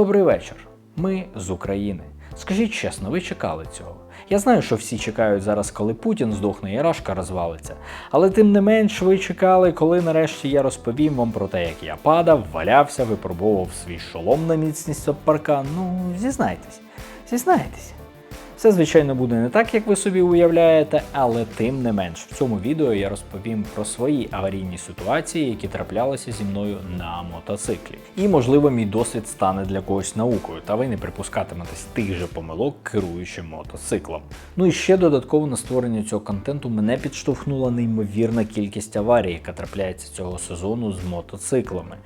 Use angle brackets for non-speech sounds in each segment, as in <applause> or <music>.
Добрий вечір. Ми з України. Скажіть чесно, ви чекали цього? Я знаю, що всі чекають зараз, коли Путін здохне і Рашка розвалиться. Але тим не менш ви чекали, коли нарешті я розповім вам про те, як я падав, валявся, випробовував свій шолом на міцність об паркан. Ну, зізнайтесь, зізнайтесь. Все, звичайно, буде не так, як ви собі уявляєте, але тим не менш, в цьому відео я розповім про свої аварійні ситуації, які траплялися зі мною на мотоциклі. І, можливо, мій досвід стане для когось наукою, та ви не припускатиметесь тих же помилок, керуючи мотоциклом. Ну і ще додатково на створення цього контенту мене підштовхнула неймовірна кількість аварій, яка трапляється цього сезону з мотоциклами.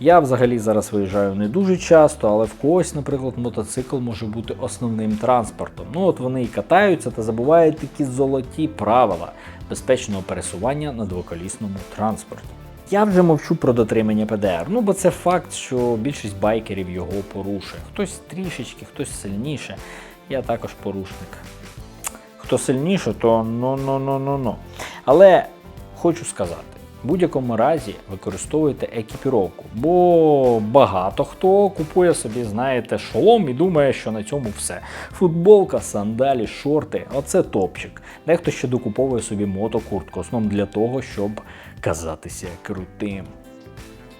Я взагалі зараз виїжджаю не дуже часто, але в когось, наприклад, мотоцикл може бути основним транспортом. Ну от вони і катаються та забувають такі золоті правила безпечного пересування на двоколісному транспорті. Я вже мовчу про дотримання ПДР, ну бо це факт, що більшість байкерів його порушує. Хтось трішечки, хтось сильніше. Я також порушник. Хто сильніше, то ну ну ну ну ну. Але хочу сказати. В будь-якому разі використовуйте екіпіровку, бо багато хто купує собі, знаєте, шолом і думає, що на цьому все. Футболка, сандалі, шорти оце топчик. Дехто ще докуповує собі мотокуртку, основно для того, щоб казатися крутим.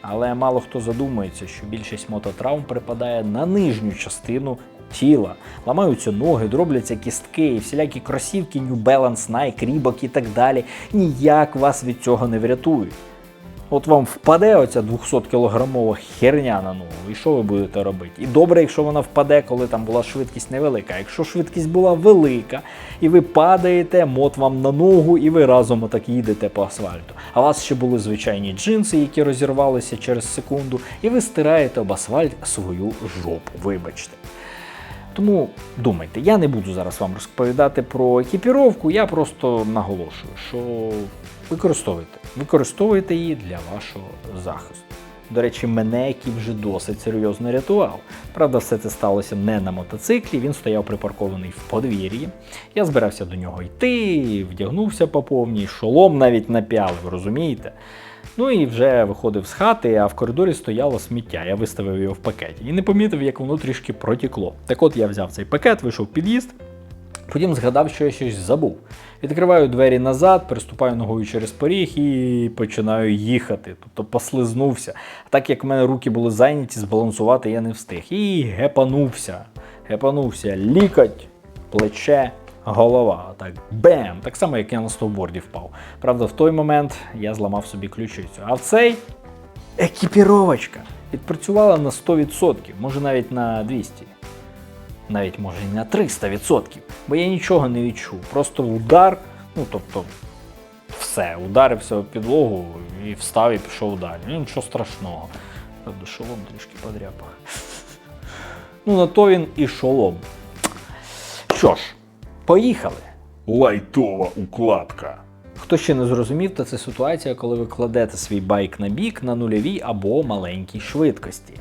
Але мало хто задумується, що більшість мототравм припадає на нижню частину тіла. Ламаються ноги, дробляться кістки і всілякі кросівки, New Balance, Nike, Reebok і так далі. Ніяк вас від цього не врятують. От вам впаде оця 200-кілограмова херня на ногу, і що ви будете робити? І добре, якщо вона впаде, коли там була швидкість невелика. А Якщо швидкість була велика, і ви падаєте, мот вам на ногу, і ви разом отак їдете по асфальту. А у вас ще були звичайні джинси, які розірвалися через секунду, і ви стираєте об асфальт свою жопу. Вибачте. Тому думайте, я не буду зараз вам розповідати про екіпіровку, я просто наголошую, що використовуйте, використовуйте її для вашого захисту. До речі, мене який вже досить серйозно рятував. Правда, все це сталося не на мотоциклі, він стояв припаркований в подвір'ї. Я збирався до нього йти, вдягнувся по повній, шолом навіть напялив, розумієте? Ну і вже виходив з хати, а в коридорі стояло сміття. Я виставив його в пакеті і не помітив, як воно трішки протікло. Так от я взяв цей пакет, вийшов в під'їзд, потім згадав, що я щось забув. Відкриваю двері назад, переступаю ногою через поріг і починаю їхати. Тобто послизнувся. Так як в мене руки були зайняті, збалансувати я не встиг. І гепанувся. Гепанувся лікоть, плече, голова. Так, бем! Так само, як я на сноуборді впав. Правда, в той момент я зламав собі ключицю. А в цей екіпіровочка відпрацювала на 100%, може навіть на 200%. Навіть може і на 300%. Бо я нічого не відчув. Просто удар, ну тобто, все, ударився в підлогу і встав і пішов далі. Ну, нічого страшного. Правда, шолом трішки подряпав. Ну, на то він і шолом. Що ж, поїхали. Лайтова укладка. Хто ще не зрозумів, то це ситуація, коли ви кладете свій байк на бік на нульовій або маленькій швидкості.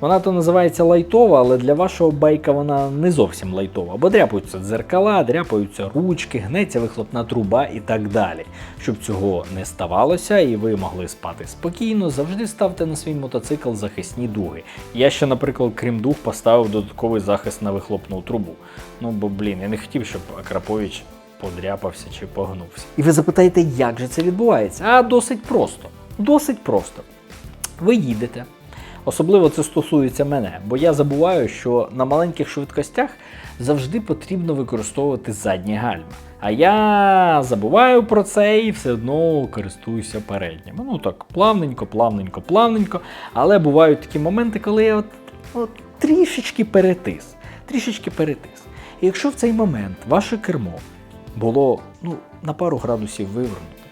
Вона то називається лайтова, але для вашого байка вона не зовсім лайтова, бо дряпаються дзеркала, дряпаються ручки, гнеться вихлопна труба і так далі. Щоб цього не ставалося і ви могли спати спокійно, завжди ставте на свій мотоцикл захисні дуги. Я ще, наприклад, крім дуг, поставив додатковий захист на вихлопну трубу. Ну бо блін, я не хотів, щоб Акрапович подряпався чи погнувся. І ви запитаєте, як же це відбувається? А досить просто. Досить просто. Ви їдете. Особливо це стосується мене, бо я забуваю, що на маленьких швидкостях завжди потрібно використовувати задні гальма. А я забуваю про це і все одно користуюся передніми. Ну так, плавненько, плавненько, плавненько. Але бувають такі моменти, коли я от, от трішечки перетис. Трішечки перетис. І якщо в цей момент ваше кермо було ну, на пару градусів вивернуте,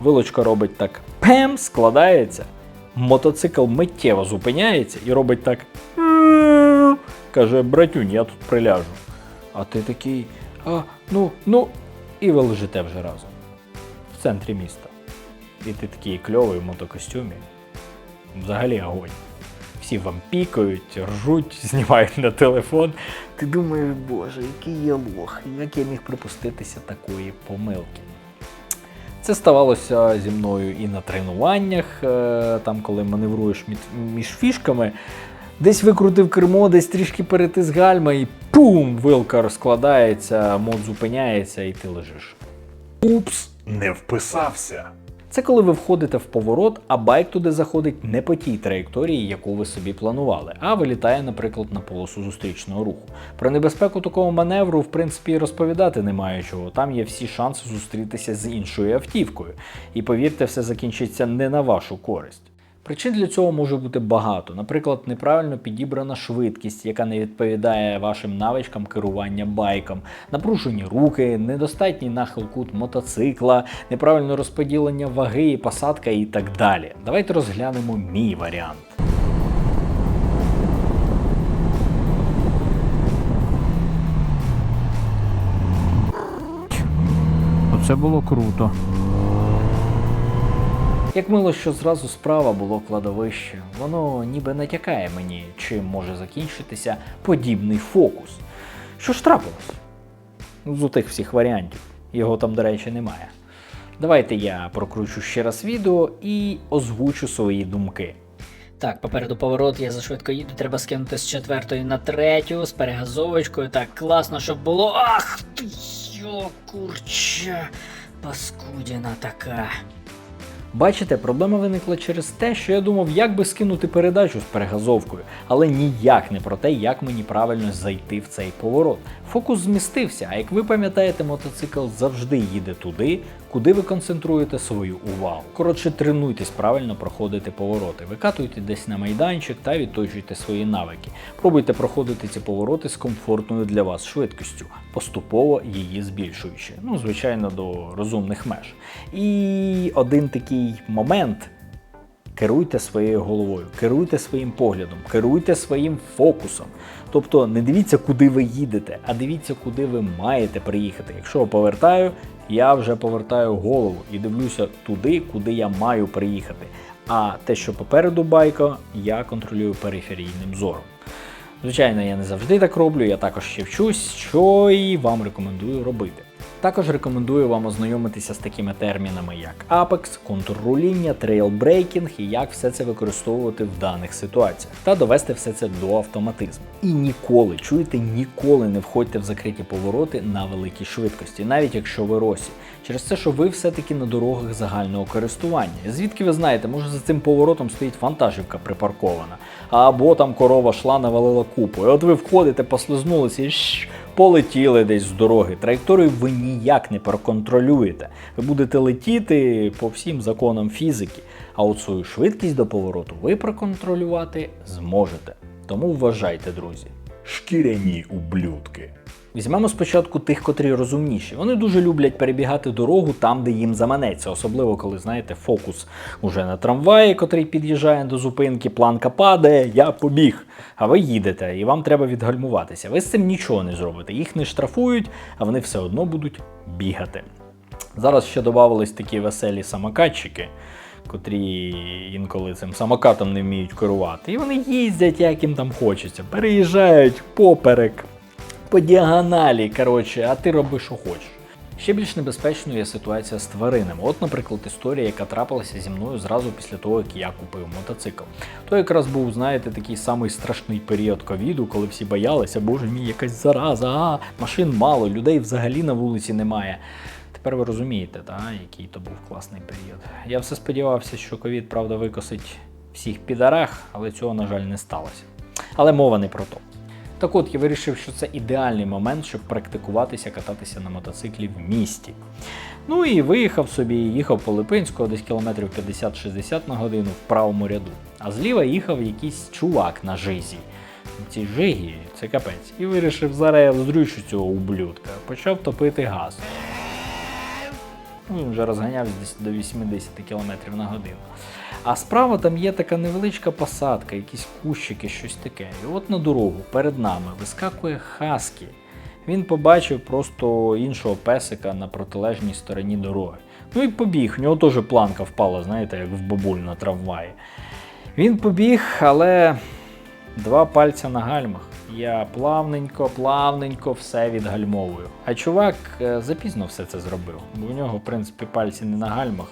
вилочка робить так пем, складається, мотоцикл миттєво зупиняється і робить так. Каже, братюнь, я тут приляжу. А ти такий, а, ну, ну, і ви лежите вже разом. В центрі міста. І ти такий кльовий в мотокостюмі. Взагалі огонь. Всі вам пікають, ржуть, <laughs> знімають на телефон. Ти думаєш, боже, який я лох, як я міг припуститися такої помилки. Це ставалося зі мною і на тренуваннях, е, там, коли маневруєш між- фішками. Десь викрутив кермо, десь трішки перетис гальма і пум! Вилка розкладається, мод зупиняється і ти лежиш. Упс, не вписався. Це коли ви входите в поворот, а байк туди заходить не по тій траєкторії, яку ви собі планували, а вилітає, наприклад, на полосу зустрічного руху. Про небезпеку такого маневру, в принципі, розповідати немає чого. Там є всі шанси зустрітися з іншою автівкою. І повірте, все закінчиться не на вашу користь. Причин для цього може бути багато. Наприклад, неправильно підібрана швидкість, яка не відповідає вашим навичкам керування байком, напружені руки, недостатній нахил кут мотоцикла, неправильне розподілення ваги і посадка і так далі. Давайте розглянемо мій варіант. Оце було круто. Як мило, що зразу справа було кладовище, воно ніби натякає мені, чим може закінчитися подібний фокус. Що ж трапилось? З тих всіх варіантів. Його там, до речі, немає. Давайте я прокручу ще раз відео і озвучу свої думки. Так, попереду поворот, я зашвидко їду, треба скинути з четвертої на третю, з перегазовочкою. Так, класно, щоб було. Ах ти йо, курча, паскудіна така. Бачите, проблема виникла через те, що я думав, як би скинути передачу з перегазовкою, але ніяк не про те, як мені правильно зайти в цей поворот. Фокус змістився, а як ви пам'ятаєте, мотоцикл завжди їде туди, куди ви концентруєте свою увагу. Коротше, тренуйтесь правильно проходити повороти, викатуйте десь на майданчик та відточуйте свої навики. Пробуйте проходити ці повороти з комфортною для вас швидкістю, поступово її збільшуючи. Ну, звичайно, до розумних меж. І один такий момент. Керуйте своєю головою, керуйте своїм поглядом, керуйте своїм фокусом. Тобто не дивіться, куди ви їдете, а дивіться, куди ви маєте приїхати. Якщо повертаю, я вже повертаю голову і дивлюся туди, куди я маю приїхати. А те, що попереду байка, я контролюю периферійним зором. Звичайно, я не завжди так роблю, я також ще вчусь, що і вам рекомендую робити. Також рекомендую вам ознайомитися з такими термінами, як Apex, контрруління, трейлбрейкінг і як все це використовувати в даних ситуаціях, та довести все це до автоматизму. І ніколи, чуєте, ніколи не входьте в закриті повороти на великій швидкості, навіть якщо ви росі. Через те, що ви все-таки на дорогах загального користування. Звідки ви знаєте, може за цим поворотом стоїть вантажівка припаркована, або там корова шла навалила купу. І от ви входите, послизнулися і полетіли десь з дороги. Траєкторію ви ніяк не проконтролюєте. Ви будете летіти по всім законам фізики, а от свою швидкість до повороту ви проконтролювати зможете. Тому вважайте, друзі. Шкіряні ублюдки. Візьмемо спочатку тих, котрі розумніші. Вони дуже люблять перебігати дорогу там, де їм заманеться, особливо коли знаєте, фокус уже на трамваї, котрий під'їжджає до зупинки, планка падає, я побіг. А ви їдете, і вам треба відгальмуватися. Ви з цим нічого не зробите. Їх не штрафують, а вони все одно будуть бігати. Зараз ще додавались такі веселі самокатчики, котрі інколи цим самокатом не вміють керувати. І вони їздять, як їм там хочеться, переїжджають поперек, по діагоналі, коротше, а ти роби, що хочеш. Ще більш небезпечною є ситуація з тваринами. От, наприклад, історія, яка трапилася зі мною зразу після того, як я купив мотоцикл. То якраз був, знаєте, такий самий страшний період ковіду, коли всі боялися, боже мій, якась зараза, а, машин мало, людей взагалі на вулиці немає. Тепер ви розумієте, та, який то був класний період. Я все сподівався, що ковід, правда, викосить всіх підарах, але цього, на жаль, не сталося. Але мова не про то. Так от я вирішив, що це ідеальний момент, щоб практикуватися кататися на мотоциклі в місті. Ну і виїхав собі, їхав по Липинського, десь кілометрів 50-60 на годину в правому ряду. А зліва їхав якийсь чувак на жизі. Ці жиги це капець. І вирішив, зараз я здрючу цього ублюдка. Почав топити газ. Він вже розганявся десь до 80 км на годину. А справа там є така невеличка посадка, якісь кущики, щось таке. І от на дорогу перед нами вискакує Хаскі. Він побачив просто іншого песика на протилежній стороні дороги. Ну і побіг, в нього теж планка впала, знаєте, як в бабуль на трамваї. Він побіг, але два пальця на гальмах. Я плавненько, плавненько все відгальмовую. А чувак е, запізно все це зробив, бо в нього, в принципі, пальці не на гальмах,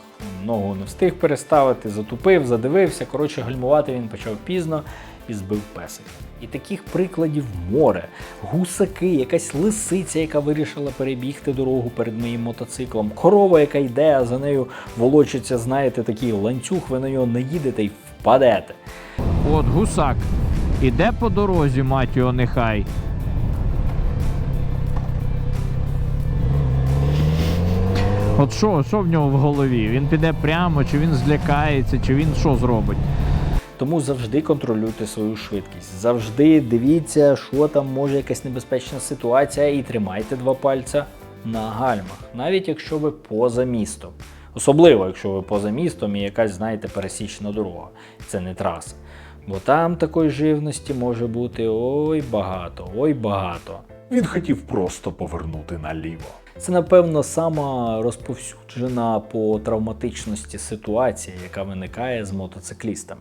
ногу не встиг переставити, затупив, задивився. Коротше, гальмувати він почав пізно і збив песика. І таких прикладів море. Гусаки, якась лисиця, яка вирішила перебігти дорогу перед моїм мотоциклом, корова, яка йде, а за нею волочиться, знаєте, такий ланцюг, ви на нього наїдете і впадете. От гусак. Іде по дорозі, мать його нехай. От що, що в нього в голові? Він піде прямо, чи він злякається, чи він що зробить? Тому завжди контролюйте свою швидкість. Завжди дивіться, що там може якась небезпечна ситуація, і тримайте два пальця на гальмах, навіть якщо ви поза містом. Особливо, якщо ви поза містом і якась, знаєте, пересічна дорога. Це не траса. Бо там такої живності може бути ой багато, ой багато. Він хотів просто повернути наліво. Це, напевно, сама розповсюджена по травматичності ситуація, яка виникає з мотоциклістами.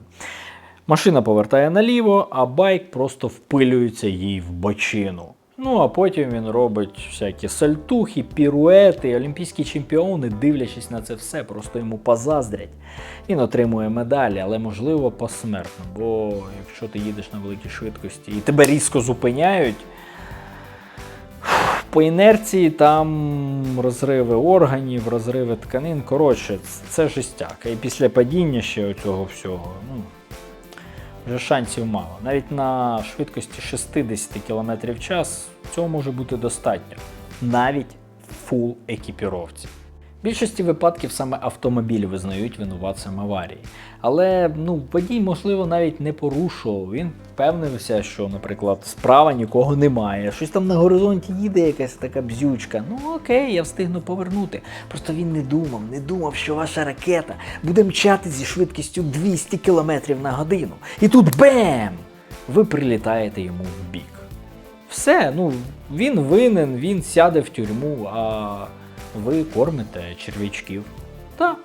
Машина повертає наліво, а байк просто впилюється їй в бочину. Ну а потім він робить всякі сальтухи, піруети. Олімпійські чемпіони, дивлячись на це все, просто йому позаздрять. Він отримує медалі, але можливо посмертно. Бо якщо ти їдеш на великій швидкості і тебе різко зупиняють, по інерції там розриви органів, розриви тканин. Коротше, це жестяк. І після падіння ще цього всього, ну, вже шансів мало. Навіть на швидкості 60 км в час цього може бути достатньо. Навіть фул екіпіровці. Більшості випадків саме автомобіль визнають винуватцем аварії. Але ну, водій, можливо, навіть не порушував. Він впевнився, що, наприклад, справа нікого немає. Щось там на горизонті їде якась така бзючка. Ну окей, я встигну повернути. Просто він не думав, не думав, що ваша ракета буде мчати зі швидкістю 200 км на годину. І тут бем! Ви прилітаєте йому в бік. Все, ну він винен, він сяде в тюрму, а ви кормите черв'ячків. Так.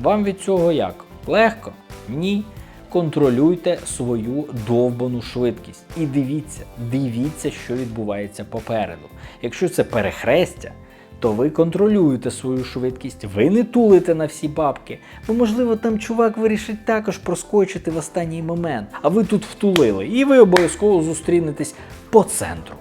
Вам від цього як? Легко? Ні. Контролюйте свою довбану швидкість. І дивіться, дивіться, що відбувається попереду. Якщо це перехрестя, то ви контролюєте свою швидкість, ви не тулите на всі бабки. Бо, можливо, там чувак вирішить також проскочити в останній момент, а ви тут втулили, і ви обов'язково зустрінетесь по центру.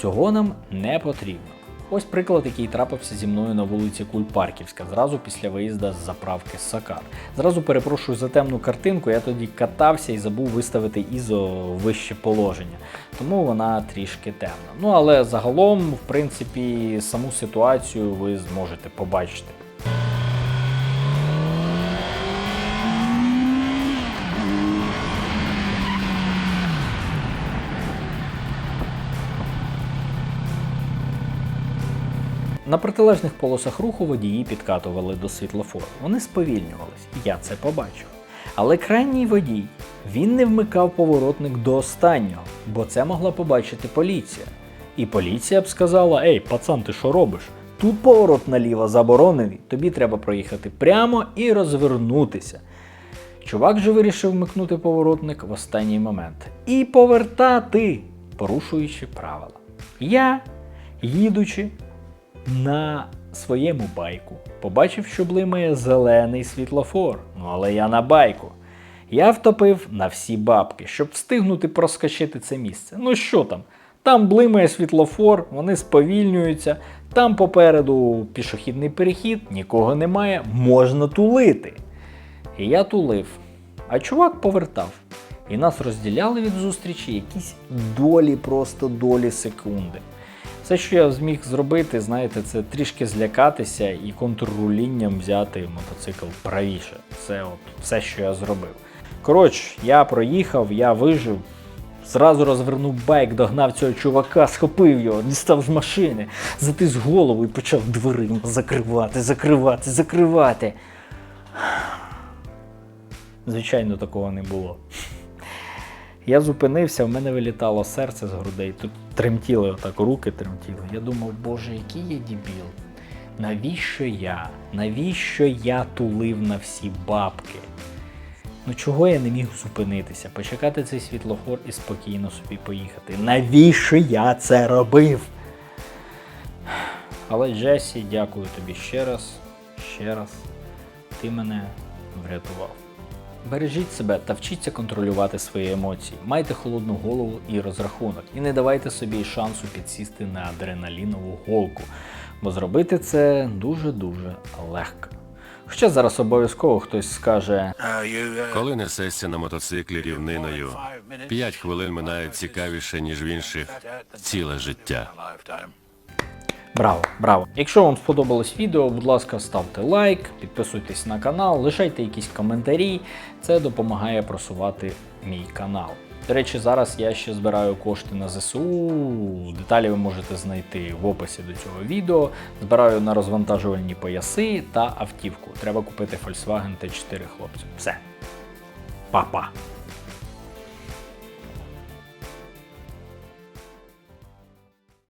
Цього нам не потрібно. Ось приклад, який трапився зі мною на вулиці Кульпарківська, зразу після виїзду з заправки Сакар. Зразу перепрошую за темну картинку, я тоді катався і забув виставити ізо вище положення, тому вона трішки темна. Ну але загалом, в принципі, саму ситуацію ви зможете побачити. На протилежних полосах руху водії підкатували до світлофору. Вони сповільнювались, я це побачив. Але крайній водій він не вмикав поворотник до останнього, бо це могла побачити поліція. І поліція б сказала: Ей, пацан, ти що робиш? Тут поворот наліво заборонений, тобі треба проїхати прямо і розвернутися. Чувак же вирішив вмикнути поворотник в останній момент і повертати, порушуючи правила. Я, їдучи на своєму байку. Побачив, що блимає зелений світлофор. Ну але я на байку. Я втопив на всі бабки, щоб встигнути проскочити це місце. Ну що там? Там блимає світлофор, вони сповільнюються, там попереду пішохідний перехід, нікого немає, можна тулити. І я тулив. А чувак повертав. І нас розділяли від зустрічі якісь долі, просто долі секунди. Все, що я зміг зробити, знаєте, це трішки злякатися і контррулінням взяти мотоцикл правіше. Це от все, що я зробив. Коротше, я проїхав, я вижив. Зразу розвернув байк, догнав цього чувака, схопив його, дістав з машини, затис голову і почав дверима закривати, закривати, закривати. Звичайно, такого не було. Я зупинився, в мене вилітало серце з грудей. Тут тремтіли отак, руки тремтіли. Я думав, боже, який я дебіл. Навіщо я? Навіщо я тулив на всі бабки? Ну чого я не міг зупинитися, почекати цей світлофор і спокійно собі поїхати? Навіщо я це робив? Але Джесі, дякую тобі ще раз, ще раз. Ти мене врятував. Бережіть себе та вчіться контролювати свої емоції. Майте холодну голову і розрахунок. І не давайте собі шансу підсісти на адреналінову голку, бо зробити це дуже-дуже легко. Хоча зараз обов'язково хтось скаже: Коли несешся на мотоциклі рівниною, п'ять хвилин минають цікавіше, ніж в інших ціле життя. Браво, браво! Якщо вам сподобалось відео, будь ласка, ставте лайк, підписуйтесь на канал, лишайте якісь коментарі. Це допомагає просувати мій канал. До речі, зараз я ще збираю кошти на ЗСУ. Деталі ви можете знайти в описі до цього відео. Збираю на розвантажувальні пояси та автівку. Треба купити Volkswagen T4 хлопцю. Все. Па-па.